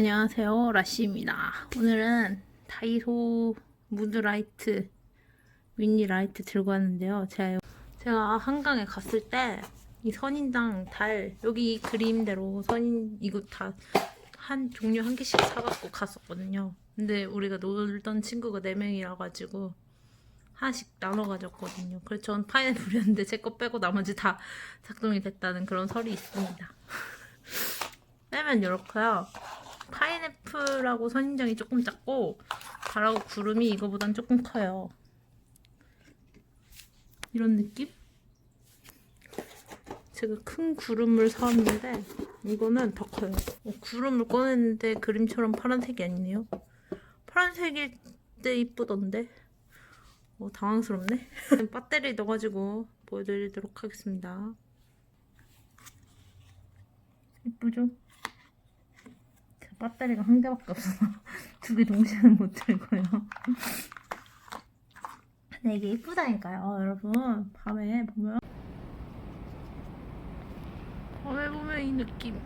안녕하세요 라시입니다. 오늘은 다이소 무드라이트 미니 라이트 들고 왔는데요. 제가, 제가 한강에 갔을 때 이 선인장 달 여기 이 그림대로 선인 이거 다 한 종류 한 개씩 사갖고 갔었거든요. 근데 우리가 놀던 친구가 4명이라 가지고 하나씩 나눠 가졌거든요. 그래서 전 파인애플이었는데 제 거 빼고 나머지 다 작동이 됐다는 그런 설이 있습니다. 빼면 이렇게요 파인애플하고 선인장이 조금 작고 달하고 구름이 이거보단 조금 커요. 이런 느낌? 제가 큰 구름을 사왔는데 이거는 더 커요. 어, 구름을 꺼냈는데 그림처럼 파란색이 아니네요. 파란색일 때 이쁘던데? 어, 당황스럽네. 배터리 넣어가지고 보여드리도록 하겠습니다. 이쁘죠? 배터리가 한 개밖에 없어서 두 개 동시에는 못 들고요. 근데 이게 이쁘다니까요, 여러분. 밤에 보면 밤에 보면 이 느낌.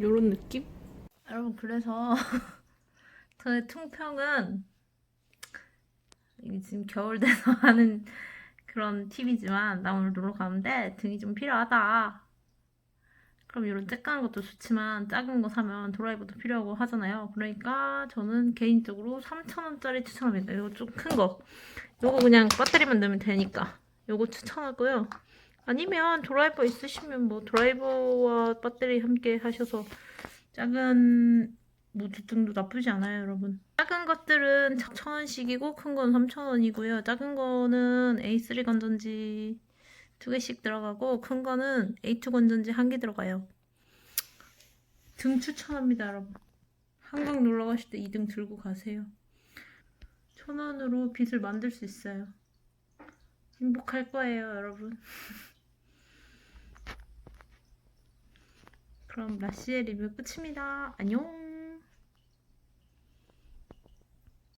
요런 느낌? 여러분 그래서 저의 통평은 이게 지금 겨울 돼서 하는 그런 팁이지만 나 오늘 놀러 가는데 등이 좀 필요하다. 그럼 이런 쬐까는 것도 좋지만 작은 거 사면 드라이버도 필요하고 하잖아요. 그러니까 저는 개인적으로 3,000원짜리 추천합니다. 이거 좀 큰 거. 이거 그냥 배터리만 넣으면 되니까. 이거 추천하고요. 아니면 드라이버 있으시면 뭐 드라이버와 배터리 함께 하셔서 작은 무드등도 나쁘지 않아요, 여러분. 작은 것들은 1,000원씩이고 큰 건 3,000원이고요. 작은 거는 A3 건전지 두 개씩 들어가고 큰 거는 A2 건전지 한 개 들어가요. 등 추천합니다, 여러분. 한강 놀러 가실 때 이 등 들고 가세요. 천 원으로 빚을 만들 수 있어요. 행복할 거예요, 여러분. 그럼 라시의 리뷰 끝입니다. 안녕!